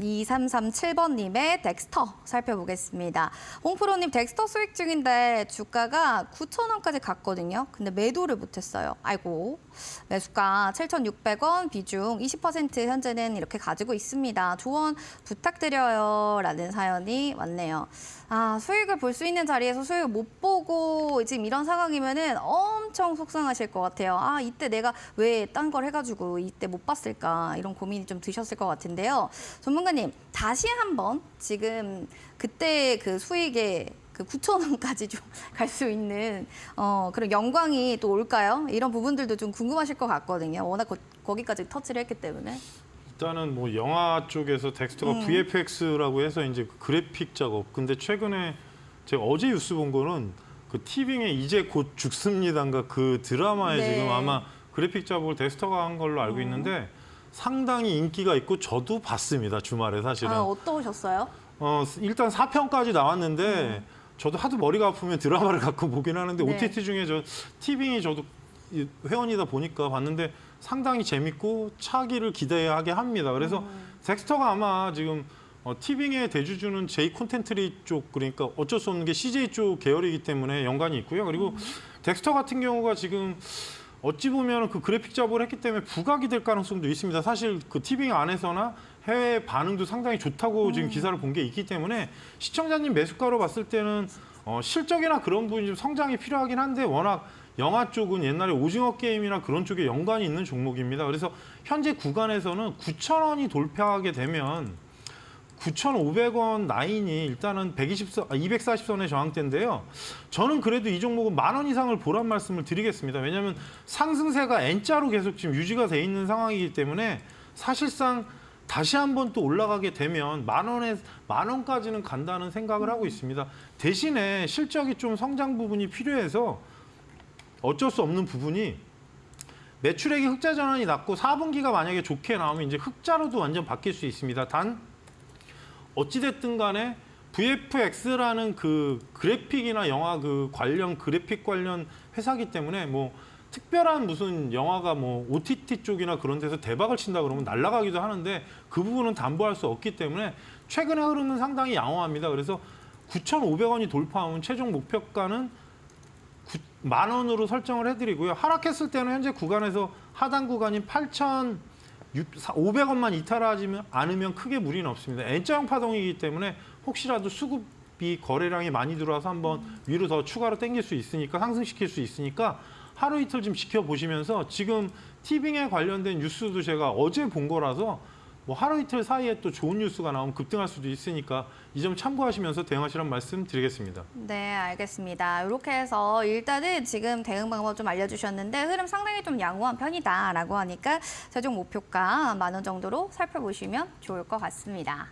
2337번님의 덱스터 살펴보겠습니다. 홍프로님 덱스터 수익 중인데 주가가 9,000원까지 갔거든요. 근데 매도를 못했어요. 아이고 매수가 7,600원 비중 20% 현재는 이렇게 가지고 있습니다. 조언 부탁드려요 라는 사연이 왔네요. 아 수익을 볼 수 있는 자리에서 수익을 못 보고 지금 이런 상황이면은 엄청 속상하실 것 같아요. 아 이때 내가 왜 딴 걸 해가지고 이때 못 봤을까 이런 고민이 좀 드셨을 것 같은데요. 전문 가님 다시 한번 지금 그때 그 수익의 그 9천 원까지 좀 갈 수 있는 어 그런 영광이 또 올까요? 이런 부분들도 좀 궁금하실 것 같거든요. 워낙 거, 거기까지 터치를 했기 때문에. 일단은 뭐 영화 쪽에서 텍스트가 음. VFX라고 해서 이제 그 그래픽 작업. 근데 최근에 제가 어제 뉴스 본 거는 그 티빙의 이제 곧 죽습니다인가 그 드라마에 네. 지금 아마 그래픽 작업을 덱스터가 한 걸로 알고 있는데 상당히 인기가 있고 저도 봤습니다 주말에 사실은. 아 어떠셨어요? 어 일단 4편까지 나왔는데 저도 하도 머리가 아프면 드라마를 갖고 보긴 하는데 네. OTT 중에 저 티빙이 저도 이 회원이다 보니까 봤는데 상당히 재밌고 차기를 기대하게 합니다. 그래서 덱스터가 아마 지금 어, 티빙의 대주주는 제이 콘텐트리 쪽 그러니까 어쩔 수 없는 게 CJ 쪽 계열이기 때문에 연관이 있고요. 그리고 덱스터 같은 경우가 지금 어찌 보면 그 그래픽 작업을 했기 때문에 부각이 될 가능성도 있습니다. 사실 그 티빙 안에서나 해외 반응도 상당히 좋다고 지금 기사를 본 게 있기 때문에 시청자님 매수가로 봤을 때는 어, 실적이나 그런 부분이 좀 성장이 필요하긴 한데 워낙 영화 쪽은 옛날에 오징어 게임이나 그런 쪽에 연관이 있는 종목입니다. 그래서 현재 구간에서는 9,000원이 돌파하게 되면 9,500원 라인이 일단은 120선, 아, 240선의 저항대인데요. 저는 그래도 이 종목은 만 원 이상을 보란 말씀을 드리겠습니다. 왜냐하면 상승세가 N자로 계속 지금 유지가 돼 있는 상황이기 때문에 사실상 다시 한번 또 올라가게 되면 만 원에 만 원까지는 간다는 생각을 하고 있습니다. 대신에 실적이 좀 성장 부분이 필요해서 어쩔 수 없는 부분이 매출액이 흑자 전환이 났고 4분기가 만약에 좋게 나오면 이제 흑자로도 완전 바뀔 수 있습니다. 단 어찌됐든 간에 VFX라는 그 그래픽이나 영화 그 관련 그래픽 관련 회사기 때문에 뭐 특별한 무슨 영화가 뭐 OTT 쪽이나 그런 데서 대박을 친다 그러면 날아가기도 하는데 그 부분은 담보할 수 없기 때문에 최근의 흐름은 상당히 양호합니다. 그래서 9,500원이 돌파하면 최종 목표가는 구- 만 원으로 설정을 해드리고요. 하락했을 때는 현재 구간에서 하단 구간인 8,000 500원만 이탈하지 않으면 크게 무리는 없습니다. N자형 파동이기 때문에 혹시라도 수급이 거래량이 많이 들어와서 한번 위로 더 추가로 당길 수 있으니까 상승시킬 수 있으니까 하루 이틀 좀 지켜보시면서 지금 티빙에 관련된 뉴스도 제가 어제 본 거라서 뭐 하루 이틀 사이에 또 좋은 뉴스가 나오면 급등할 수도 있으니까 이 점 참고하시면서 대응하시란 말씀 드리겠습니다. 네, 알겠습니다. 이렇게 해서 일단은 지금 대응 방법 좀 알려주셨는데 흐름 상당히 좀 양호한 편이다라고 하니까 최종 목표가 만 원 정도로 살펴보시면 좋을 것 같습니다.